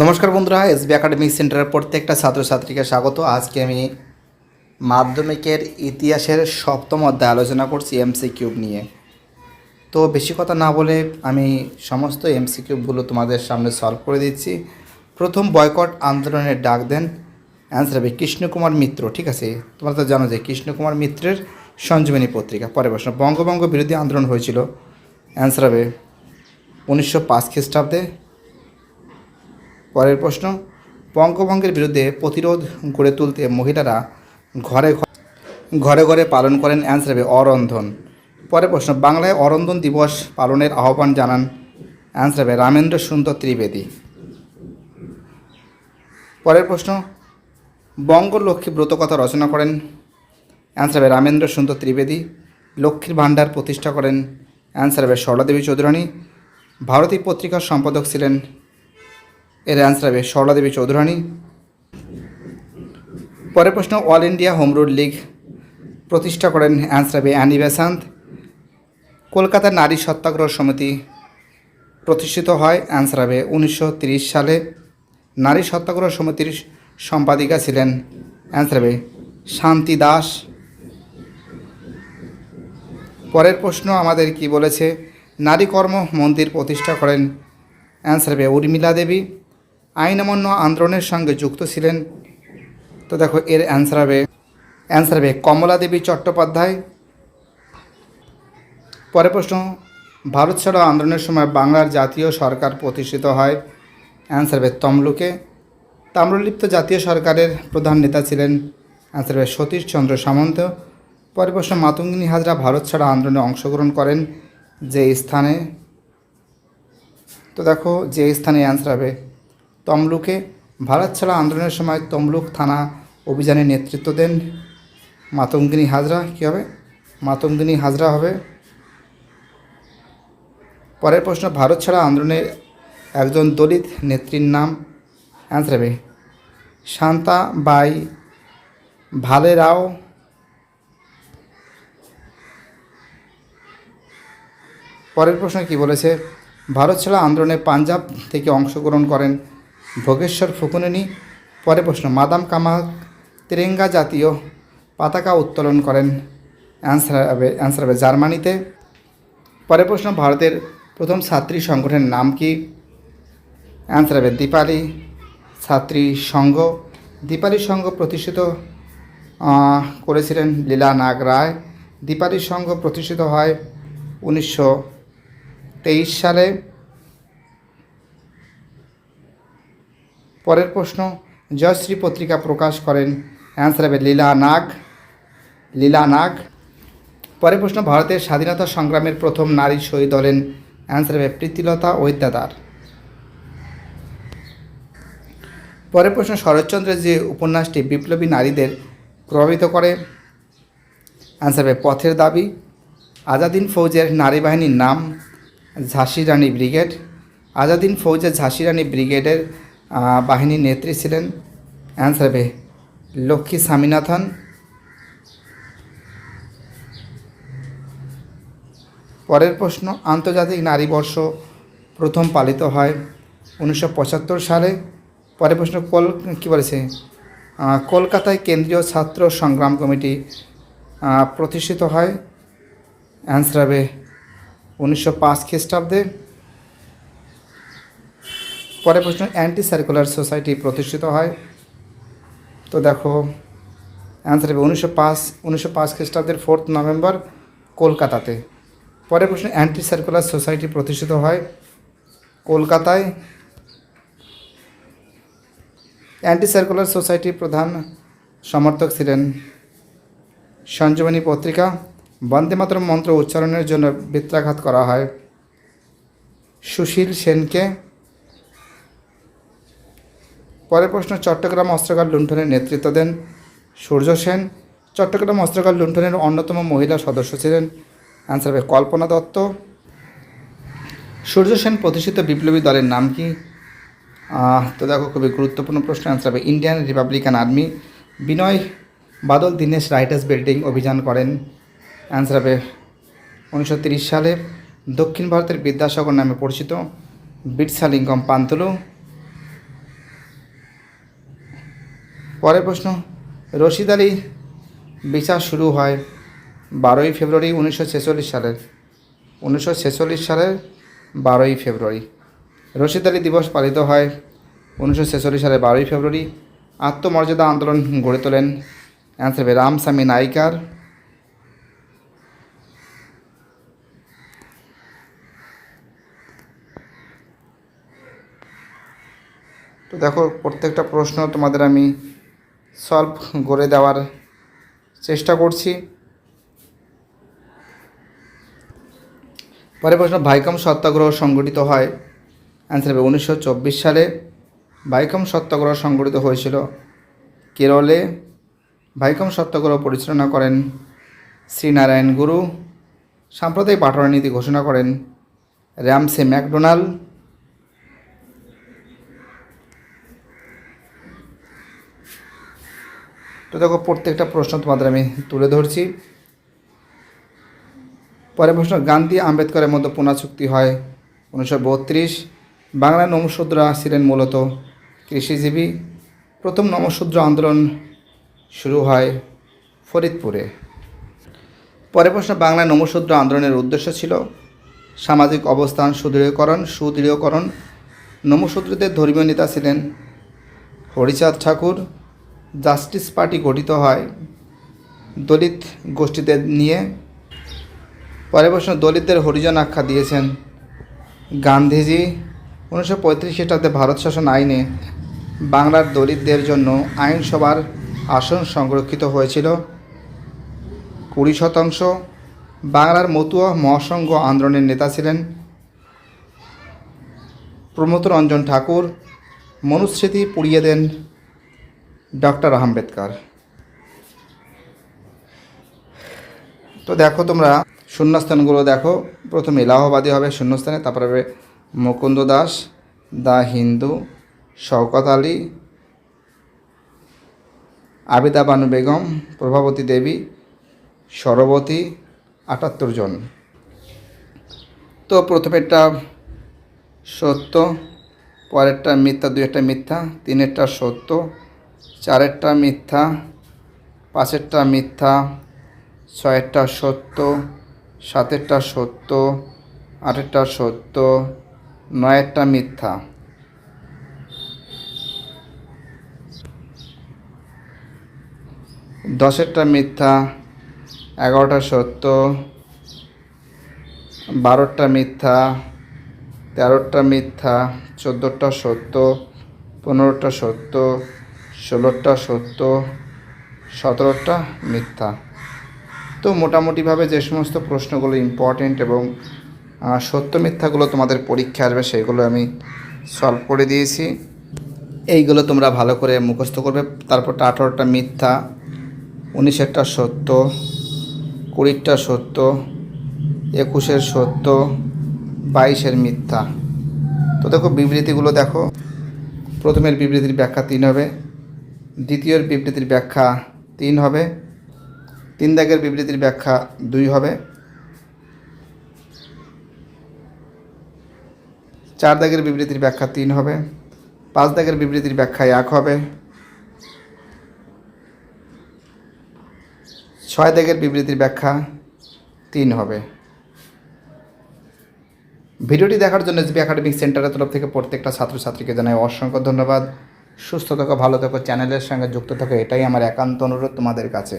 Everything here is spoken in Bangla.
নমস্কার বন্ধুরা এসবি একাডেমিক সেন্টারের প্রত্যেকটা ছাত্রছাত্রীকে স্বাগত। আজকে আমি মাধ্যমিকের ইতিহাসের সপ্তম অধ্যায় আলোচনা করছি এমসি কিউব নিয়ে। তো বেশি কথা না বলে আমি সমস্ত এমসি কিউবগুলো তোমাদের সামনে সলভ করে দিচ্ছি। প্রথম বয়কট আন্দোলনের ডাক দেন অ্যান্সার হবে কৃষ্ণকুমার মিত্র, ঠিক আছে? তোমরা তো জানো যে কৃষ্ণকুমার মিত্রের সঞ্জীবনী পত্রিকা পরে প্রশ্ন বঙ্গবঙ্গ বিরোধী আন্দোলন হয়েছিল। অ্যান্সার হবে উনিশশো পাঁচ খ্রিস্টাব্দে পরের প্রশ্ন বঙ্গভঙ্গের বিরুদ্ধে প্রতিরোধ গড়ে তুলতে মহিলারা ঘরে ঘরে ঘরে পালন করেন অ্যান্সার হবে অরন্ধন। পরের প্রশ্ন, বাংলায় অরন্ধন দিবস পালনের আহ্বান জানান অ্যান্সার হবে রামেন্দ্র সুন্দর ত্রিবেদী। পরের প্রশ্ন, বঙ্গলক্ষ্মী ব্রতকথা রচনা করেন অ্যান্সার হবে রামেন্দ্র সুন্দর ত্রিবেদী। লক্ষ্মীর ভাণ্ডার প্রতিষ্ঠা করেন অ্যান্সার হবে সরলাদেবী চৌধুরানী। ভারতী পত্রিকার সম্পাদক ছিলেন এর অ্যান্সার হবে সরলাদেবী চৌধুরানী। পরের প্রশ্ন All India Home Rule League প্রতিষ্ঠা করেন অ্যান্সার হবে অ্যানি বেসান্ত কলকাতার নারী সত্যাগ্রহ সমিতি প্রতিষ্ঠিত হয় অ্যান্সার হবে উনিশশো সালে। নারী সত্যাগ্রহ সমিতির সম্পাদিকা ছিলেন অ্যান্সার হবে শান্তি দাস। পরের প্রশ্ন, আমাদের কি বলেছে? নারী কর্ম মন্দির প্রতিষ্ঠা করেন অ্যান্সার হবে উর্মিলা দেবী। আইন অমান্য আন্দোলনের সঙ্গে যুক্ত ছিলেন। তো দেখো, এর অ্যান্সার হবে অ্যান্সার হবে কমলা দেবী চট্টোপাধ্যায়। পরের প্রশ্ন, ভারত ছাড়ো আন্দোলনের সময় বাংলার জাতীয় সরকার প্রতিষ্ঠিত হয়। অ্যান্সার হবে তমলুকে। তাম্রলিপ্ত জাতীয় সরকারের প্রধান নেতা ছিলেন। অ্যান্সার হবে সতীশ চন্দ্র সামন্ত। পরের প্রশ্ন, মাতঙ্গিনী হাজরা ভারত ছাড়া আন্দোলনে অংশগ্রহণ করেন যে স্থানে? তো দেখো, যে স্থানে অ্যান্সার হবে তমলুকে ভারত ছাড়া আন্দোলনের সময় তমলুক থানা অভিযানে নেতৃত্ব দেন মাতঙ্গিনী হাজরা। কী হবে? মাতঙ্গিনী হাজরা হবে। পরের প্রশ্ন, ভারত ছাড়া আন্দোলনের একজন দলিত নেত্রীর নাম অ্যান্সার হবে। শান্তা বাই ভালে রাও পরের প্রশ্ন কি বলেছে? ভারত ছাড়া আন্দোলনে পাঞ্জাব থেকে অংশগ্রহণ করেন ভোগেশ্বর ফুকুনেনি। পরে প্রশ্ন, মাদাম কামাল তিরেঙ্গা জাতীয় পতাকা উত্তোলন করেন। অ্যান্সার হবে অ্যান্সার হবে জার্মানিতে। পরে প্রশ্ন, ভারতের প্রথম ছাত্রী সংগঠনের নাম কি? অ্যান্সার হবে, দীপালি ছাত্রী সংঘ। দীপালি সংঘ প্রতিষ্ঠিত করেছিলেন লীলা নাগ রায়। দীপালি সংঘ প্রতিষ্ঠিত হয় উনিশশো তেইশ সালে। পরের প্রশ্ন, জয়শ্রী পত্রিকা প্রকাশ করেন। অ্যান্সার হবে লীলা নাগ। লীলা নাগ। পরের প্রশ্ন, ভারতের স্বাধীনতা সংগ্রামের প্রথম নারী শহীদ হলেন। অ্যান্সার হবে প্রীতিলতা ঐদ্যাদার পরের প্রশ্ন, শরৎচন্দ্রের যে উপন্যাসটি বিপ্লবী নারীদের প্রভাবিত করে অ্যান্সার হবে পথের দাবি। আজাদিন ফৌজের নারী বাহিনীর নাম ঝাঁসি রানী ব্রিগেড। আজাদিন ফৌজের ঝাঁসি রানী ব্রিগেডের বাহিনীর নেত্রী ছিলেন। অ্যান্সার হবে, লক্ষ্মী স্বামীনাথন। পরের প্রশ্ন, আন্তর্জাতিক নারী বর্ষ প্রথম পালিত হয় উনিশশো পঁচাত্তর সালে। পরের প্রশ্ন, কল, কী বলেছে? কলকাতায় কেন্দ্রীয় ছাত্র সংগ্রাম কমিটি প্রতিষ্ঠিত হয়। অ্যান্সার হবে, উনিশশো পাঁচ খ্রিস্টাব্দে। পরের প্রশ্ন অ্যান্টি সার্কুলার সোসাইটি প্রতিষ্ঠিত হয়। তো দেখো অ্যান্সার হবে উনিশশো পাঁচ উনিশশো পাঁচ খ্রিস্টাব্দের ফোর্থ নভেম্বর কলকাতাতে। পরের প্রশ্ন অ্যান্টি সার্কুলার সোসাইটি প্রতিষ্ঠিত হয় কলকাতায়। অ্যান্টি সার্কুলার সোসাইটির প্রধান সমর্থক ছিলেন সঞ্জীবনী পত্রিকা, বন্দে মাতরম মন্ত্র উচ্চারণের জন্য বৃত্রাঘাত করা হয়। সুশীল সেনকে পরের প্রশ্ন, চট্টগ্রাম অস্ত্রাগার লুণ্ঠনের নেতৃত্ব দেন সূর্য সেন। চট্টগ্রাম অস্ত্রাগার লুণ্ঠনের অন্যতম মহিলা সদস্য ছিলেন। অ্যান্সার হবে কল্পনা দত্ত। সূর্য সেন প্রতিষ্ঠিত বিপ্লবী দলের নাম কি? তো দেখো, খুবই গুরুত্বপূর্ণ প্রশ্ন। অ্যান্সার হবে Indian Republican Army. Binoy Badal Dinesh Writers' Building অভিযান করেন। অ্যান্সার হবে উনিশশো সালে। দক্ষিণ ভারতের বিদ্যাসাগর নামে পরিচিত। বিটসালিঙ্গম পান্তুলু। পরের প্রশ্ন, রশিদ বিচার শুরু হয় বারোই ফেব্রুয়ারি উনিশশো ছেচল্লিশ সালের। উনিশশো ছেচল্লিশ সালের বারোই ফেব্রুয়ারি। রশিদ আলী দিবস পালিত হয় উনিশশো ছেচল্লিশ সালের বারোই ফেব্রুয়ারি। আত্মমর্যাদা আন্দোলন গড়ে তোলেন অ্যান্সার হবে রামস্বামী নাইকার। তো দেখো, প্রত্যেকটা প্রশ্ন তোমাদের আমি সলভ করে দেওয়ার চেষ্টা করছি। পরে প্রশ্ন, ভাইকম সত্যাগ্রহ সংগঠিত হয় অ্যান্সার হবে উনিশশো চব্বিশ সালে। ভাইকম সত্যাগ্রহ সংগঠিত হয়েছিল কেরলে। ভাইকম সত্যাগ্রহ পরিচালনা করেন শ্রীনারায়ণ গুরু। সাম্প্রদায়িক পাঠনা নীতি ঘোষণা করেন র্যামসে ম্যাকডোনাল্ড। তো দেখো, প্রত্যেকটা প্রশ্ন তোমাদের আমি তুলে ধরছি। পরের প্রশ্ন, গান্ধী আম্বেদকরের মধ্যে পুনা চুক্তি হয় উনিশশো বত্রিশ। বাংলা নমশূদ্রা ছিলেন মূলত কৃষিজীবী। প্রথম নমশূদ্র আন্দোলন শুরু হয় ফরিদপুরে। পরের প্রশ্ন বাংলা নমশূদ্র আন্দোলনের উদ্দেশ্য ছিল সামাজিক অবস্থান সুদৃঢ়করণ সুদৃঢ়করণ। নমশূদ্রদের ধর্মীয় নেতা ছিলেন হরিচাঁদ ঠাকুর। জাস্টিস পার্টি গঠিত হয় দলিত গোষ্ঠীদের নিয়ে। পরের প্রশ্ন, দলিতদের হরিজন আখ্যা দিয়েছেন গান্ধীজি। উনিশশো পঁয়ত্রিশ খ্রিস্টাব্দে ভারত শাসন আইনে বাংলার দলিতদের জন্য আইনসভার আসন সংরক্ষিত হয়েছিল। কুড়ি শতাংশ। বাংলার মতুয়া মহাসংঘ আন্দোলনের নেতা ছিলেন প্রমোদ রঞ্জন ঠাকুর। মনুস্মৃতি পুড়িয়ে দেন ডক্টর আম্বেদকর তো দেখো তোমরা, শূন্যস্থানগুলো দেখো। প্রথমে এলাহাবাদী হবে শূন্যস্থানে, তারপরে হবে মুকুন্দ দাস, দা হিন্দু, শওকত আলী আবিদা বানু বেগম, প্রভাবতী দেবী, সরবতী, আটাত্তর জন। তো প্রথমেরটা সত্য, পরেরটা মিথ্যা দুই একটা মিথ্যা, তিনেরটা সত্য চারেরটা মিথ্যা, পাঁচেরটা মিথ্যা, ছয়েরটা সত্য, সাতেরটা সত্য, আটেরটা সত্য, নয়েরটা মিথ্যা। দশেরটা মিথ্যা, এগারোটা সত্য বারোটা মিথ্যা তেরোটা মিথ্যা চোদ্দোটা সত্য পনেরোটা সত্য ষোলোটা সত্য, সতেরোটা মিথ্যা। তো মোটামুটিভাবে যে সমস্ত প্রশ্নগুলো ইম্পর্টেন্ট এবং সত্য মিথ্যাগুলো তোমাদের পরীক্ষা আসবে সেগুলো আমি সলভ করে দিয়েছি। এইগুলো তোমরা ভালো করে মুখস্থ করবে। তারপরটা আঠারোটা মিথ্যা, উনিশেরটা সত্য, কুড়িরটা সত্য, একুশের সত্য, বাইশের মিথ্যা। তো দেখো বিবৃতিগুলো দেখো। প্রথমের বিবৃতির ব্যাখ্যা তিন হবে। দ্বিতীয়ের বিবৃতির ব্যাখ্যা তিন হবে। তিন দাগের বিবৃতির ব্যাখ্যা দুই হবে। চার দাগের বিবৃতির ব্যাখ্যা তিন হবে। পাঁচ দাগের বিবৃতির ব্যাখ্যা এক হবে। ছয় দাগের বিবৃতির ব্যাখ্যা তিন হবে। ভিডিওটি দেখার জন্য এসবি একাডেমিক সেন্টারের তরফ থেকে প্রত্যেকটা ছাত্রছাত্রীকে জানাই অসংখ্য ধন্যবাদ। সুস্থ থাকো ভালো থাকো চ্যানেলের সঙ্গে যুক্ত থাকো এটাই আমার একান্ত অনুরোধ তোমাদের কাছে।